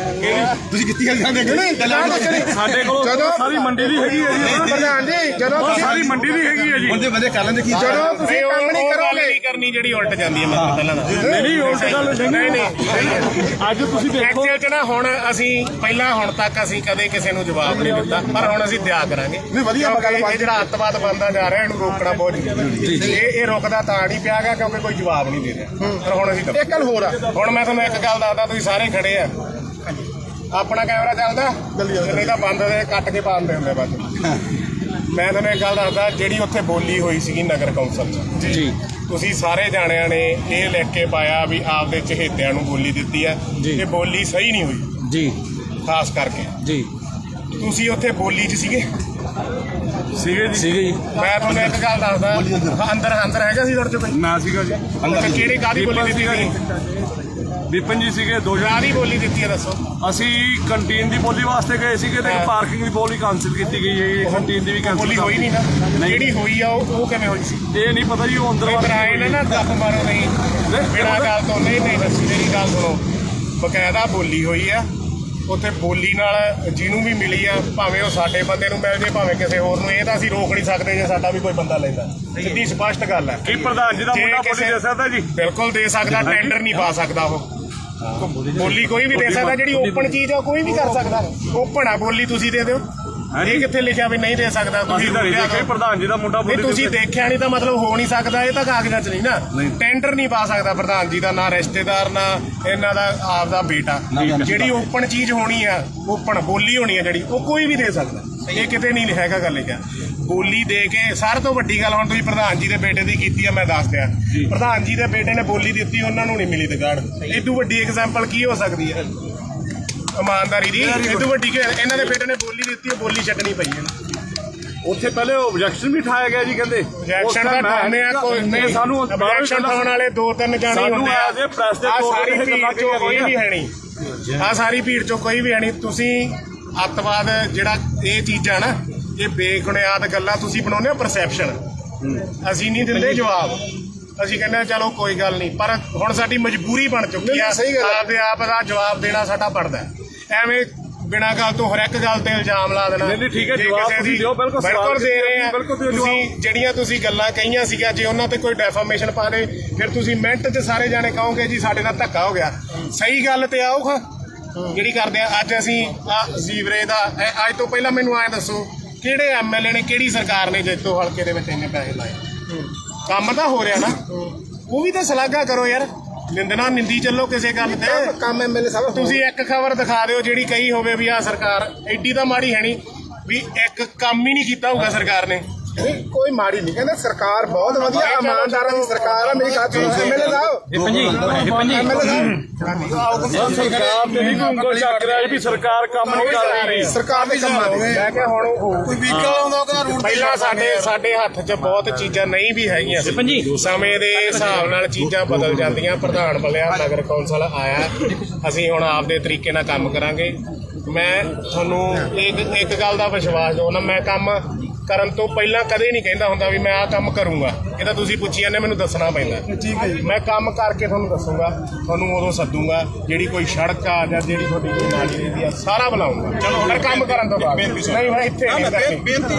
ਤੁਸੀਂ ਕੀਤੀ ਹੈ ਸਾਡੇ ਕੋਲ ਜਦੋਂ ਸਾਰੀ ਮੰਡੀ ਦੀ ਹੈਗੀ ਹੈ ਜੀ। ਪ੍ਰਧਾਨ ਜੀ ਜਦੋਂ ਉਹ ਸਾਰੀ ਮੰਡੀ ਦੀ ਹੈਗੀ ਹੈ ਜੀ। ਬੰਦੇ ਬੰਦੇ ਕਰ ਲੈਂਦੇ ਕੀ ਜਦੋਂ ਤੁਸੀਂ ਉਹ- ਕੰਮ ਨਹੀਂ ਉਹ ਕਰੋਗੇ ਕਰਨੀ ਜਿਹੜੀ ਉਲਟ ਜਾਂਦੀ ਹੈ ਮਤਲਬ ਪਹਿਲਾਂ ਦਾ ਨਹੀਂ ਨਹੀਂ ਉਲਟ ਗੱਲ ਨਹੀਂ। ਨਹੀਂ ਅੱਜ ਤੁਸੀਂ ਦੇਖੋ। ਐਕਚੁਅਲ ਚ ਨਾ ਹੁਣ ਅਸੀਂ ਪਹਿਲਾਂ ਹੁਣ ਤੱਕ ਅਸੀਂ ਕਦੇ ਕਿਸੇ ਨੂੰ ਜਵਾਬ ਨਹੀਂ ਦਿੱਤਾ ਪਰ ਹੁਣ ਅਸੀਂ ਦਿਆ ਕਰਾਂਗੇ। ਨਹੀਂ, ਵਧੀਆ ਗੱਲ ਇਹ ਜਿਹੜਾ ਅੱਤਵਾਦ ਬਣਦਾ ਜਾ ਰਿਹਾ ਇਹਨੂੰ ਰੋਕਣਾ ਬਹੁਤ ਜ਼ਰੂਰੀ ਹੈ। ਇਹ ਇਹ ਰੁਕਦਾ ਤਾਂ ਨਹੀਂ ਪਿਆ ਗਾ ਕਿਉਂਕਿ ਕੋਈ ਜਵਾਬ ਨਹੀਂ ਦੇ ਰਿਹਾ। ਪਰ ਹੁਣ ਅਸੀਂ। ਇੱਕ ਗੱਲ ਹੋਰ ਆ। ਹੁਣ ਮੈਂ ਤੁਹਾਨੂੰ ਇੱਕ ਗੱਲ ਦੱਸਦਾ ਤੁਸੀਂ ਸਾਰੇ ਖੜੇ ਆ। ਆਪਣਾ ਕੈਮਰਾ ਚੱਲਦਾ? ਨਹੀਂ ਤਾਂ ਬੰਦ ਦੇ ਕੱਟ ਕੇ ਪਾ ਦਿੰਦੇ ਹੁੰਦੇ ਬਾਅਦ ਮੈਂ ਤੁਹਾਨੂੰ ਇੱਕ ਗੱਲ ਦੱਸਦਾ ਜਿਹੜੀ ਉੱਥੇ ਬੋਲੀ ਹੋਈ ਸੀਗੀ ਨਗਰ ਕੌਂਸਲ 'ਚ। ਜੀ। ਤੁਸੀਂ ਸਾਰੇ ਜਾਣਿਆਂ ਨੇ ਇਹ ਲਿਖ ਕੇ ਪਾਇਆ ਵੀ ਆਪਦੇ ਚਹੇਤਿਆਂ ਨੂੰ ਬੋਲੀ ਦਿੱਤੀ ਹੈ। ਇਹ ਬੋਲੀ ਸਹੀ ਨਹੀਂ ਹੋਈ। ਜੀ। ਖਾਸ ਕਰਕੇ। ਜੀ। ਤੁਸੀਂ ਉੱਥੇ ਬੋਲੀ 'ਚ ਸੀਗੇ? ਸੀਗੇ ਜੀ। ਸੀਗੇ ਜੀ। ਮੈਂ ਤੁਹਾਨੂੰ ਇੱਕ ਗੱਲ ਦੱਸਦਾ। ਅੰਦਰ ਅੰਦਰ ਹੈਗਾ ਸੀ ਤੁਹਾਡੇ 'ਚ ਕੋਈ? ਨਾ ਸੀਗਾ ਜੀ। ਅੱਛਾ, ਕਿਹੜੀ ਕਾਦੀ ਬੋਲੀ ਦਿੱਤੀ ਸੀ ਵਿਪਨ ਜੀ ਸੀਗੇ ਦੋ ਜਣੇ। ਕਾਦੀ ਬੋਲੀ ਦਿੱਤੀ ਹੈ ਦੱਸੋ। ਅਸੀਂ ਕੰਟੀਨ ਦੀ ਬੋਲੀ ਵਾਸਤੇ ਗਏ ਸੀਗੇ ਤੇ ਹਾਂ। ਪਾਰਕਿੰਗ ਦੀ ਬੋਲੀ ਕੈਂਸਲ ਕੀਤੀ ਗਈ ਹੈ ਕੰਟੀਨ ਦੀ ਵੀ ਕੈਂਸਲ ਬੋਲੀ ਹੋਈ ਨਹੀਂ ਨਾ। ਜਿਹੜੀ ਹੋਈ ਆ ਉਹ ਉਹ ਕਿਵੇਂ ਹੋਈ ਸੀ? ਇਹ ਨਹੀਂ ਪਤਾ ਜੀ ਉਹ ਅੰਦਰ ਆਏ ਵਾਲੇ ਨੇ ਨਾ ਗੱਪ ਮਾਰੋ ਨਹੀਂ। ਬਿਨਾਂ ਗੱਲ ਤੋਂ ਨਹੀਂ ਨਹੀਂ ਦੱਸੀ ਮੇਰੀ ਗੱਲ ਸੁਣੋ। ਬਕਾਇਦਾ ਬੋਲੀ ਹੋਈ ਆ। ਉੱਥੇ ਬੋਲੀ ਨਾਲ ਜਿਹਨੂੰ ਵੀ ਮਿਲੀ ਆ ਭਾਵੇਂ ਉਹ ਸਾਡੇ ਬੰਦੇ ਨੂੰ ਮਿਲ ਜੇ ਭਾਵੇਂ ਕਿਸੇ ਹੋਰ ਨੂੰ ਇਹ ਤਾਂ ਅਸੀਂ ਰੋਕ ਨਹੀਂ ਸਕਦੇ ਜੇ ਸਾਡਾ ਵੀ ਕੋਈ ਬੰਦਾ ਲੈਂਦਾ। ਸਿੱਧੀ ਸਪਸ਼ਟ ਗੱਲ ਹੈ ਕੀ ਪ੍ਰਧਾਨ ਜੀ ਦਾ ਜੇ ਮੁੰਡਾ ਬੋਲੀ ਕਿਸੇ- ਦੇ ਸਕਦਾ ਜੀ? ਬਿਲਕੁਲ ਦੇ ਸਕਦਾ ਟੈਂਡਰ ਨਹੀਂ ਪਾ ਸਕਦਾ ਉਹ। ਬੋਲੀ ਕੋਈ ਵੀ ਦੇ ਸਕਦਾ ਜਿਹੜੀ ਓਪਨ ਚੀਜ਼ ਆ ਉਹ ਕੋਈ ਵੀ ਕਰ ਸਕਦਾ। ਓਪਨ ਆ ਬੋਲੀ ਤੁਸੀਂ ਦੇ ਦਿਓ। ਇਹ ਕਿੱਥੇ ਲਿਖਿਆ ਵੀ ਨਹੀਂ ਦੇ ਸਕਦਾ ਤੁਸੀਂ ਤਾਂ ਨਹੀਂ ਦੇਖਿਆ। ਪ੍ਰਧਾਨ ਜੀ ਦਾ ਮੁੰਡਾ ਨਹੀਂ ਬੋਲੀ ਤੁਸੀਂ ਦੇਖਿਆ ਨਹੀਂ ਤਾਂ ਮਤਲਬ ਹੋ ਨਹੀਂ ਸਕਦਾ ਇਹ ਤਾਂ ਕਾਗਜ਼ਾਂ 'ਚ ਨਹੀਂ ਨਾ। ਟੈਂਡਰ ਨਹੀਂ ਪਾ ਸਕਦਾ ਪ੍ਰਧਾਨ ਜੀ ਦਾ ਨਾ ਰਿਸ਼ਤੇਦਾਰ ਨਾ ਇਹਨਾਂ ਦਾ ਆਪ ਦਾ ਬੇਟਾ। ਜਿਹੜੀ ਓਪਨ ਚੀਜ਼ ਹੋਣੀ ਆ ਓਪਨ ਬੋਲੀ ਹੋਣੀ ਆ ਜਿਹੜੀ ਉਹ ਕੋਈ ਵੀ ਦੇ ਸਕਦਾ। ਇਹ ਕਿਤੇ ਨਹੀਂ ਹੈਗਾ ਗੱਲ ਇਹ। ਬੋਲੀ ਦੇ ਕੇ ਸਾਰ ਤੋਂ ਵੱਡੀ ਗੱਲ ਹੁਣ ਤੁਸੀਂ ਪ੍ਰਧਾਨ ਜੀ ਦੇ ਬੇਟੇ ਦੀ ਕੀਤੀ ਆ ਮੈਂ ਦੱਸ ਦਿਆਂ। ਪ੍ਰਧਾਨ ਜੀ ਦੇ ਬੇਟੇ ਨੇ ਬੋਲੀ ਦਿੱਤੀ ਉਹਨਾਂ ਨੂੰ ਨਹੀਂ ਮਿਲੀ ਦਗਾੜ ਇਦੋਂ ਵੱਡੀ ਐਗਜ਼ਾਮਪਲ ਕੀ ਹੋ ਸਕਦੀ ਹੈ ਇਮਾਨਦਾਰੀ ਦੀ। ਇਦੋਂ ਵੱਡੀ ਕਿ ਇਹਨਾਂ ਦੇ ਬੇਟੇ ਨੇ ਬੋਲੀ ਦਿੱਤੀ ਉਹ ਬੋਲੀ ਛੱਡਣੀ ਪਈ ਹੈ। ਉੱਥੇ ਪਹਿਲੇ ਆਬਜੈਕਸ਼ਨ ਵੀ ਠਾਇਆ ਗਿਆ ਜੀ ਕਹਿੰਦੇ। ਰਿਐਕਸ਼ਨ ਦਾ ਠਾਉਂਦੇ ਆ ਕੋਈ ਨਹੀਂ। ਸਾਨੂੰ ਰਿਐਕਸ਼ਨ ਠਾਉਣ ਵਾਲੇ ਦੋ ਤਿੰਨ ਜਾਣੇ ਹੀ ਸਾਨੂੰ ਹੁੰਦੇ as a press ਦੇ ਆ ਤੌਰ ਤੇ ਇਹ ਗੱਲਾਂ ਚੋਂ ਕੋਈ ਵੀ ਹੈ ਨਹੀਂ। ਆ ਸਾਰੀ ਭੀੜ ਚੋਂ ਕੋਈ ਵੀ ਹੈ ਨਹੀਂ। ਤੁਸੀਂ ਅੱਤਵਾਦ ਜਿਹੜਾ ਇਹ ਚੀਜ਼ਾਂ ਨਾ ਇਹ ਬੇਬੁਨਿਆਦ ਗੱਲਾਂ ਤੁਸੀਂ ਬਣਾਉਂਦੇ ਹੋ ਪਰਸੈਪਸ਼ਨ ਅਸੀਂ ਨਹੀਂ ਦਿੰਦੇ ਜਵਾਬ। ਅਸੀਂ ਕਹਿੰਦੇ ਹਾਂ ਚਲੋ ਕੋਈ ਗੱਲ ਨਹੀਂ। ਪਰ ਹੁਣ ਸਾਡੀ ਮਜਬੂਰੀ ਬਣ ਚੁੱਕੀ ਆ। ਹੈ। ਆਪਦੇ ਆਪ ਦਾ ਜਵਾਬ ਦੇਣਾ ਸਾਡਾ ਹੈ। ਐਵੇਂ ਬਿਨਾਂ ਗੱਲ ਤੋਂ ਹਰ ਇੱਕ ਗੱਲ ਤੇ ਇਲਜ਼ਾਮ ਲਾ ਦੇਣਾ। ਨਹੀਂ, ਨਹੀਂ, ਠੀਕ ਹੈ, ਜੇ ਜਵਾਬ ਕਿਸੇ ਤੁਸੀਂ ਦੀ- ਦਿਓ, ਬਿਲਕੁਲ ਸਵਾਲ ਬਿਲਕੁਲ ਦੇ ਰਹੇ ਆ। ਬਿਲਕੁਲ ਦਿਓ ਜਵਾਬ। ਤੁਸੀਂ ਜਿਹੜੀਆਂ ਤੁਸੀਂ ਗੱਲਾਂ ਕਹੀਆਂ ਸੀਗੀਆਂ ਜੇ ਉਹਨਾਂ ਤੇ ਕੋਈ ਡੈਫਾਮੇਸ਼ਨ ਪਾ ਦੇ ਫਿਰ ਤੁਸੀਂ ਮਿੰਟ 'ਚ ਸਾਰੇ ਜਾਣੇ ਕਹੋਗੇ ਜੀ ਸਾਡੇ ਨਾਲ ਧੱਕਾ ਹੋ ਗਿਆ। ਸਹੀ ਗੱਲ ਤੇ ਆਓ ਖਾਂ। ਜਿਹੜੀ ਕਰਦੇ ਆ ਅੱਜ ਅਸੀਂ ਆ ਸੀਵਰੇਜ ਦਾ ਇਹ ਅੱਜ ਤੋਂ ਪਹਿਲਾਂ ਮੈਨੂੰ ਐਂ ਦੱਸੋ ਕਿਹੜੇ ਐਮਐਲਏ ਨੇ ਕਿਹੜੀ ਸਰਕਾਰ ਨੇ ਜੇਤੋ ਹਲਕੇ ਦੇ ਵਿੱਚ ਇੰਨੇ ਪੈਸੇ ਲਾਏ? ਕੰਮ ਤਾਂ ਹੋ ਰਿਹਾ ਨਾ। ਉਹ ਵੀ ਤਾਂ ਸ਼ਲਾਘਾ ਕਰੋ ਯਾਰ। ਨਿੰਦਣਾ ਨਿੰਦੀ ਚੱਲੋ ਕਿਸੇ ਗੱਲ ਤੇ। ਕੰਮ ਐਮਐਲਏ ਸਾਹਿਬ ਤੁਸੀਂ ਇੱਕ ਖਬਰ ਦਿਖਾ ਦਿਓ ਜਿਹੜੀ ਕਹੀ ਹੋਵੇ ਵੀ ਆ ਸਰਕਾਰ ਐਡੀ ਤਾਂ ਮਾੜੀ ਹੈ ਨਹੀਂ ਵੀ ਇੱਕ ਕੰਮ ਹੀ ਨਹੀਂ ਕੀਤਾ ਹੋਊਗਾ ਸਰਕਾਰ ਨੇ। ਨਹੀਂ ਕੋਈ ਮਾੜੀ ਨਹੀਂ। ਕਹਿੰਦੇ ਸਰਕਾਰ ਬਹੁਤ ਵਧੀਆ ਇਮਾਨਦਾਰਾਂ ਦੀ ਸਰਕਾਰ ਆ ਮੇਰੀ ਗੱਲ ਸੁਣੋ ਐਮਐਲਏ ਸਾਹਿਬ। ਇਹ ਪੰਜੀ ਇਹ ਪੰਜੀ ਐਮਐਲਏ ਸਾਹਿਬ। ਸਰਕਾਰ ਤੇ ਨਹੀਂ ਉਂਗਲ ਚੱਕ ਰਿਹਾ ਵੀ ਸਰਕਾਰ ਕੰਮ ਨਹੀਂ ਕਰ ਰਹੀ। ਸਰਕਾਰ ਦੇ ਕੰਮਾਂ ਦੇ ਮੈਂ ਕਿਹਾ ਹੁਣ ਉਹ ਕੋਈ ਵਹੀਕਲ ਆਉਂਦਾ ਉਹਦਾ ਰੂਟ ਪਹਿਲਾਂ ਸਾਡੇ ਸਾਡੇ ਹੱਥ 'ਚ ਬਹੁਤ ਚੀਜ਼ਾਂ ਨਹੀਂ ਵੀ ਹੈਗੀਆਂ ਸੀ। ਸਮੇਂ ਦੇ ਹਿਸਾਬ ਨਾਲ ਚੀਜ਼ਾਂ ਬਦਲ ਜਾਂਦੀਆਂ। ਪ੍ਰਧਾਨ ਬਲਿਆ ਨਗਰ ਕੌਂਸਲ ਆਇਆ। ਅਸੀਂ ਹੁਣ ਆਪਦੇ ਤਰੀਕੇ ਨਾਲ ਕੰਮ ਕਰਾਂਗੇ। ਮੈਂ ਤੁਹਾਨੂੰ ਇੱਕ ਇੱਕ ਗੱਲ ਦਾ ਵਿਸ਼ਵਾਸ ਦਿਵਾਉਣਾ ਮੈਂ ਕੰਮ ਕਰਨ ਤੋਂ ਪਹਿਲਾਂ ਕਦੇ ਨਹੀਂ ਕਹਿੰਦਾ ਹੁੰਦਾ ਵੀ ਮੈਂ ਆਹ ਕੰਮ ਕਰੂੰਗਾ। ਇਹ ਤਾਂ ਤੁਸੀਂ ਪੁੱਛੀ ਜਾਂਦੇ ਮੈਨੂੰ ਦੱਸਣਾ ਪੈਂਦਾ। ਠੀਕ ਹੈ ਮੈਂ ਕੰਮ ਕਰਕੇ ਤੁਹਾਨੂੰ ਦੱਸੂਗਾ ਤੁਹਾਨੂੰ ਉਦੋਂ ਸੱਦੂਗਾ ਜਿਹੜੀ ਕੋਈ ਸੜਕ ਆ ਜਾਂ ਜਿਹੜੀ ਤੁਹਾਡੀ ਕੋਈ ਨਾਲੀ ਰਹਿੰਦੀ ਆ ਸਾਰਾ ਬੁਲਾਉਂਗਾ ਚਲੋ ਪਰ ਕੰਮ ਕਰਨ ਤੋਂ ਬਾਅਦ। ਨਹੀਂ ਮੈਂ ਇੱਥੇ ਨਹੀਂ ਬੇਨਤੀ।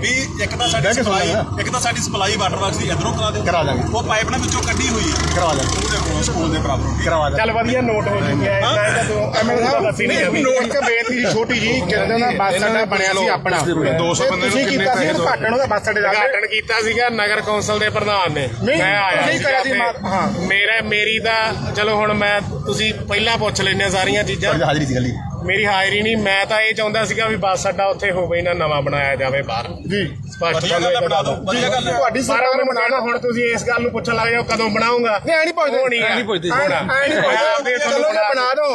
ਵੀ ਇੱਕ ਤਾਂ ਸਾਡੀ ਸਪਲਾਈ ਇੱਕ ਤਾਂ ਸਾਡੀ ਸਪਲਾਈ ਵਾਟਰ ਵਰਕਸ ਦੀ ਇਧਰੋਂ ਕਰਾ ਦਿਓ। ਕਰਾ ਦਾਂਗੇ। ਉਹ ਪਾਈਪ ਨਾਲ ਵਿੱਚੋਂ ਕੱਢੀ ਹੋਈ ਹੈ। ਕਰਵਾ ਦਾਂਗੇ। ਉਹਦੇ ਕੋਲ ਸਕੂਲ ਦੇ ਬਰਾਬਰ ਕਰਵਾ ਦਾਂਗੇ। ਚੱਲ ਵਧੀਆ ਨੋਟ ਹੋ ਚੁੱਕਿਆ ਹੈ। ਮੈਂ ਤਾਂ ਸਾਹਿਬ ਦੱਸੀ ਨਹੀਂ ਨੋਟ ਕੇ ਬੇਨਤੀ ਛੋਟੀ ਜੀ ਕਿਹਦੇ ਨਾਲ ਬੱਸ ਅੱਡਾ ਬਣਿਆ ਸੀ ਆਪਣਾ। 200 ਬੰਦੇ ਨੂੰ ਕਿੰਨੇ ਪੈਸੇ ਉਦਘਾਟਨ ਉਹਦਾ ਬੱਸ ਅੱਡੇ ਦਾ ਉਦਘਾਟਨ ਕੀਤਾ ਸੀਗਾ ਨਗਰ ਕੌਂਸਲ ਦੇ ਪ੍ਰਧਾਨ ਨੇ। ਨਹੀਂ, ਮੈਂ ਆਇਆ ਤੁਸੀਂ ਸੀਗਾ ਕਰਿਆ ਸੀ, ਹਾਂ। ਮੇਰਾ ਮੇਰੀ ਤਾਂ ਚਲੋ ਹੁਣ ਮੈਂ ਤੁਸੀਂ ਪਹਿਲਾਂ ਪੁੱਛ ਲੈਣੇ ਸਾਰੀਆਂ ਚੀਜ਼ਾਂ। ਹਾਜ਼ਰੀ ਸੀ ਗੱਲੀ ਮੇਰੀ ਹਾਜ਼ਰੀ ਨਹੀਂ ਮੈਂ ਤਾਂ ਇਹ ਚਾਹੁੰਦਾ ਸੀਗਾ ਵੀ ਬੱਸ ਅੱਡਾ ਉੱਥੇ ਹੋਵੇ ਨਾ ਨਵਾਂ ਬਣਾਇਆ ਜਾਵੇ ਬਾਹਰ। ਜੀ। ਸਪਸ਼ਟ ਵਧੀਆ ਗੱਲ ਬਣਾ ਦਿਓ ਵਧੀਆ ਗੱਲ ਹੈ ਤੁਹਾਡੀ ਸਰਕਾਰ ਨੇ ਬਣਾਉਣਾ ਹੁਣ ਤੁਸੀਂ ਇਸ ਗੱਲ ਨੂੰ ਪੁੱਛਣ ਲੱਗ ਜਾਓ ਕਦੋਂ ਬਣਾਉਂਗਾ? ਨਹੀਂ ਐ ਨਹੀਂ ਪੁੱਛਦੇ। ਐਂ ਨਹੀਂ ਪੁੱਛਦੇ। ਐ ਨਹੀਂ ਪੁੱਛਦੇ। ਚਲੋ ਬਣਾ ਦੋ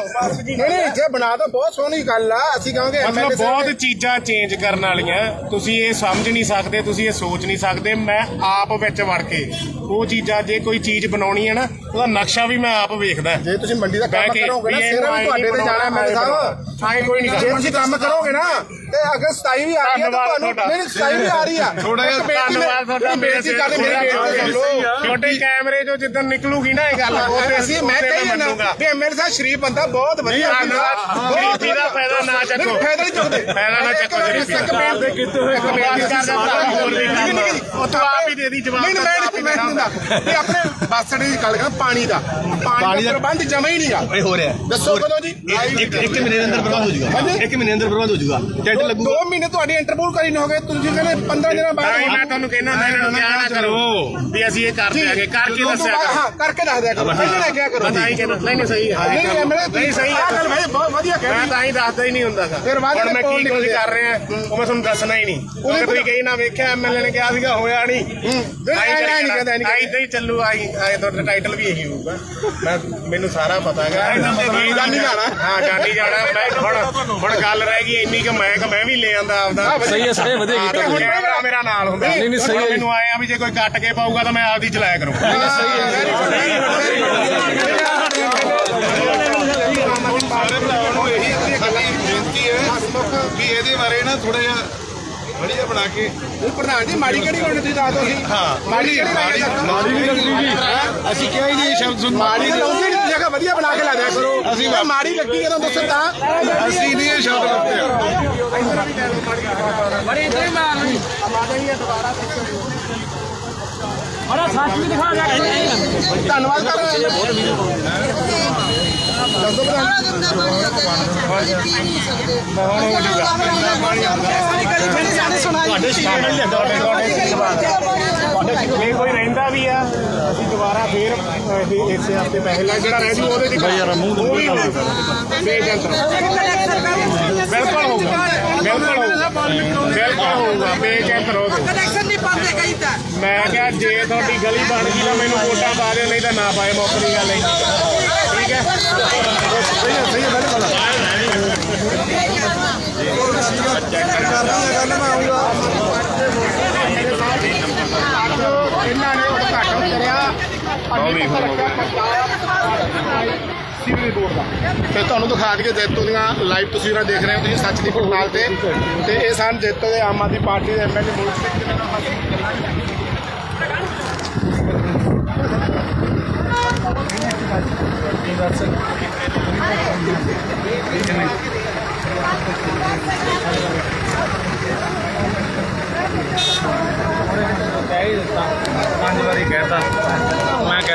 ਨਹੀਂ ਨਹੀਂ ਜੇ ਬਣਾ ਦੋ ਬਹੁਤ ਸੋਹਣੀ ਗੱਲ ਆ। ਅਸੀਂ ਕਹਾਂਗੇ ਮਤਲਬ ਬਹੁਤ ਚੀਜ਼ਾਂ ਚੇਂਜ ਕਰਨ ਵਾਲੀਆਂ। ਤੁਸੀਂ ਇਹ ਸਮਝ ਨਹੀਂ ਸਕਦੇ ਤੁਸੀਂ ਇਹ ਸੋਚ ਨਹੀਂ ਸਕਦੇ। ਮੈਂ ਆਪ ਵਿੱਚ ਵੜ ਕੇ ਉਹ ਚੀਜ਼ਾਂ ਜੇ ਕੋਈ ਚੀਜ਼ ਬਣਾਉਣੀ ਹੈ ਨਾ ਉਹਦਾ ਨਕਸ਼ਾ ਵੀ ਮੈਂ ਆਪ ਵੇਖਦਾ ਜੇ ਤੁਸੀਂ ਮੰਡੀ ਦਾ ਕੰਮ ਕਰੋਗੇ ਨਾ ਸਿਰਾਂ ਤੁਹਾਡੇ ਤੇ ਜਾਣਾ ਐਮਐਲਏ ਸਾਹਿਬ। ਹਾਂ ਕੋਈ ਨਹੀਂ ਜੇ ਤੁਸੀਂ ਕੰਮ ਕਰੋਗੇ ਨਾ ਤੇ ਅਗਰ 27 ਵੀ ਆ ਰਹੀ ਹੈ ਤਾਂ ਤੁਹਾਨੂੰ। ਨਹੀਂ 27 ਵੀ ਆ ਰਹੀ ਆ। ਥੋੜ੍ਹਾ ਜਿਹਾ ਧੰਨਵਾਦ ਤੁਹਾਡਾ ਨਹੀਂ, ਬੇਨਤੀ ਕਰਦੇ ਮੇਰੀ ਬੇਨਤੀ ਸੁਣ ਲਓ। ਤੁਹਾਡੇ ਕੈਮਰੇ 'ਚੋਂ ਜਿੱਦਣ ਨਿਕਲੂਗੀ ਨਾ ਇਹ ਗੱਲ ਉਹ ਤੇ ਅਸੀਂ ਮੈਂ ਤੇ ਕਹੀ ਨਾ ਮੰਨੂਗਾ। ਵੀ ਐਮਐਲਏ ਸਾਹਿਬ ਸ਼ਰੀਫ ਬੰਦਾ ਬਹੁਤ ਵਧੀਆ ਧੰਨਵਾਦ। ਸ਼ਰੀਫੀ ਦਾ ਫਾਇਦਾ ਨਾ ਚੱਕੋ। ਨਹੀਂ, ਫਾਇਦਾ ਨਹੀਂ ਚੁੱਕਦੇ। ਫਾਇਦਾ ਨਾ ਚੱਕੋ ਸ਼ਰੀਫੀ ਦਾ। ਬੇਨਤੀ ਕੀਤੇ ਹੋਏ? ਬੇਨਤੀ ਕਰਦਾ ਭਰਾ ਹੋਰ ਵੀ ਕੰਮ। ਉਹ ਤੂੰ ਆਪ ਹੀ ਦੇ ਦੀ ਜਵਾਬ ਨਹੀਂ ਨਹੀਂ, ਮੈਂ ਨਹੀਂ ਮੈਂ ਨਹੀਂ ਦਿੰਦਾ। ਵੀ ਆਪਣੇ ਬੱਸ ਅੱਡੇ ਦੀ ਗੱਲ ਕਰਾਂ ਪਾਣੀ ਦਾ। ਪਾਣੀ ਦਾ ਪ੍ਰਬੰਧ ਜਮਾ ਹੀ ਨਹੀਂ ਆ। ਇਹ ਹੋ ਰਿਹਾ। ਦੱਸੋ ਕਦੋਂ ਜੀ? ਇੱਕ ਇੱਕ ਮਹੀਨੇ ਦੇ ਅੰਦਰ ਬਰਬਾਦ ਹੋ ਜਾਊਗਾ। ਇੱਕ ਮਹੀਨੇ ਦੇ ਅੰਦਰ ਬਰਬਾਦ ਹੋ ਜਾਊਗਾ। ਟੈਂਟ ਦੋ- ਲੱਗੂਗਾ। ਦੋ ਮਹੀਨੇ ਤੁਹਾਡੀ ਇੰਟਰਵਿਊ ਕਰੀ ਨਾ ਹੋ ਗਏ ਤੁਸੀਂ ਕਹਿੰਦੇ 15 ਦਿਨਾਂ ਹੀ ਮੈਂ ਬਾਅਦ ਤੁਹਾਨੂੰ ਕਹਿੰਦਾ ਨਾ ਇਹਨਾਂ ਨੂੰ ਕਿਹਾ ਨਾ ਕਰੋ ਵੀ ਅਸੀਂ ਇਹ ਕਰ ਦਿਆਂਗੇ ਕਰਕੇ ਦੱਸਿਆ ਬਾਅਦ- ਕਰੋ। ਹਾਂ ਕਰਕੇ ਦੱਸ ਦਿਆ ਕਰੋ। ਪਹਿਲਾਂ ਨਾ ਕਿਹਾ ਕਰੋ। ਮੈਂ ਤਾਂ ਹੀ ਕਹਿੰਦਾ ਨਹੀਂ ਨਹੀਂ ਸਹੀ ਹੈ। ਨਹੀਂ ਨਹੀਂ ਸਹੀ ਆਹ ਗੱਲ ਹੈ ਭਾਈ ਬਹੁਤ ਵਧੀਆ ਕਹਿ ਮੈਂ ਤਾਂ ਹੀ ਦੱਸਦਾ ਹੀ ਨਹੀਂ ਹੁੰਦਾ। ਫਿਰ ਬਾਅਦ ਮੈਂ ਕੀ ਕੁਝ ਕਰ ਰਿਹਾ ਉਹ ਮੈਂ ਤੁਹਾਨੂੰ ਦੱਸਣਾ ਹੀ ਨਹੀਂ। ਕਿਉਂਕਿ ਤੁਸੀਂ ਕਹੀ ਨਾ ਵੇਖਿਆ ਐਮਐਲਏ ਨੇ ਕਿਹਾ ਸੀਗਾ ਹੋਇਆ ਨਹੀਂ। ਨਹੀਂ, ਨਹੀਂ ਨਹੀਂ ਆਈ ਤਾਂ ਹੀ ਚੱਲੂ ਆਈ ਆਏ ਤੁਹਾਡਾ ਟਾਈਟਲ ਵੀ ਇਹੀ ਹੋਊਗਾ। ਮੈਂ ਮੈਨੂੰ ਸਾਰਾ ਪਤਾ ਹੈਗਾ। ਜਾਣਾ। ਹਾਂ ਜਾਨੀ ਜਾਣਾ। ਮੈਂ ਹੁਣ ਹੁਣ ਗੱਲ ਰਹਿ ਗਈ ਇੰਨੀ ਕਿ ਮੈਂ ਕਿ ਮੈਂ ਵੀ ਲੈ ਆਂਦਾ ਆਪਦਾ। ਸਹੀ ਹੈ ਸਹੀ ਹੈ, ਵਧੀਆ ਕੀਤਾ ਹੁਣ ਤੁਸੀਂ। ਕੈਮਰਾ ਮੇਰਾ ਨਾਲ ਹੁੰਦਾ। ਨਹੀਂ, ਨਹੀਂ, ਸਹੀ ਹੈ ਹੁਣ ਜੀ। ਮੈਨੂੰ ਆਏ ਆ ਵੀ ਜੇ ਕੋਈ ਕੱਟ ਕੇ ਪਾਊਗਾ ਤਾਂ ਮੈਂ ਆਪਦੀ ਚਲਾਇਆ ਕਰੂੰ ਸਾਰੇ ਭਰਾਵਾਂ ਨੂੰ ਇਹੀ ਸਾਡੀ ਬੇਨਤੀ ਹੈ ਵੀ ਇਹਦੇ ਬਾਰੇ ਨਾ ਥੋੜਾ ਜਿਹਾ ਵਧੀਆ ਬਣਾ ਕੇ ਨਹੀਂ ਪ੍ਰਧਾਨ ਜੀ ਮਾੜੀ ਕਿਹੜੀ ਗੱਲ ਤੁਸੀਂ ਦੱਸ ਦਿਓ ਸੀ ਹਾਂ। ਮਾੜੀ ਮਾੜੀ ਮਾੜੀ ਮਾੜੀ ਲੱਗੀ ਜੀ। ਅਸੀਂ ਕਿਹਾ ਹੀ ਨਹੀਂ ਇਹ ਸ਼ਬਦ ਸੁਣ ਮਾੜੀ ਤੁਸੀਂ ਜਗ੍ਹਾ ਵਧੀਆ ਬਣਾ ਕੇ ਲਾ ਦਿਆ ਕਰੋ। ਅਸੀਂ ਜੇ ਮਾੜੀ ਲੱਗੀ ਜਦੋਂ ਦੱਸੋ ਤਾਂ। ਅਸੀਂ ਨਹੀਂ ਇਹ ਸ਼ਬਦ ਧੰਨਵਾਦ ਕਰ ਦੱਸੋ ਪ੍ਰਧਾਨ ਸਾਰਾ ਗੰਦਾ ਪਾਣੀ ਆਉਂਦਾ ਜੀ ਪੀ ਨਹੀਂ ਸਕਦੇ ਹੁਣ ਹੋ। ਜੂਗਾ ਪਾਣੀ ਤੁਹਾਡੇ ਸ਼ਿਕਾਇਤ ਨਹੀਂ ਲੈਂਦਾ ਜੇ ਕੋਈ ਰਹਿੰਦਾ ਵੀ ਆ ਅਸੀਂ ਦੁਬਾਰਾ ਫੇਰ ਇਹ ਇਸੇ ਹਫ਼ਤੇ ਪਹਿਲਾਂ ਜਿਹੜਾ ਰਹਿ ਜੂ ਉਹਦੇ ਚ ਬਈ ਯਾਰ ਮੂੰਹ ਉਹ ਵੀ ਬੇਜੰਤਰ ਬਿਲਕੁਲ ਹੋਊਗਾ ਬਿਲਕੁਲ ਹੋਊਗਾ। ਬਿਲਕੁਲ ਹੋਊਗਾ ਬੇਜੰਤਰ ਹੋਊਗਾ ਕਨੈਕਸ਼ਨ ਨਹੀਂ ਪਾਉਂਦੇ ਕਈ ਤਾਂ। ਮੈਂ ਕਿਹਾ ਜੇ ਤੁਹਾਡੀ ਗਲੀ ਬਣ ਗਈ ਤਾਂ ਮੈਨੂੰ ਵੋਟਾਂ ਪਾ ਦਿਓ ਨਹੀਂ ਤਾਂ ਨਾ ਪਾਏ ਮੁੱਕ ਦੀ ਗੱਲ ਹੈ। ਠੀਕ ਹੈ? ਸਹੀ ਹੈ ਸਹੀ ਹੈ ਬਿਲਕੁਲ ਇਹਨਾਂ ਨੇ ਉਦਘਾਟਨ ਕਰਿਆ ਦਾ ਤੇ ਤੁਹਾਨੂੰ ਦਿਖਾ ਦਈਏ ਜੈਤੋ ਦੀਆਂ ਲਾਈਵ ਤਸਵੀਰਾਂ ਦੇਖ ਰਹੇ ਹੋ ਤੁਸੀਂ ਸੱਚ ਦੀ ਪੜਤਾਲ ਤੇ। ਤੇ ਇਹ ਸਨ ਜੈਤੋ ਦੇ ਆਮ ਆਦਮੀ ਪਾਰਟੀ ਦੇ ਐਮਐਲਏ ਮੋਹਿਤ ਸਿੰਘ ਕਹਿ ਹੀ ਦਿੱਤਾ। ਪੰਜ ਵਾਰੀ ਕਹਿਤਾ। ਮੈਂ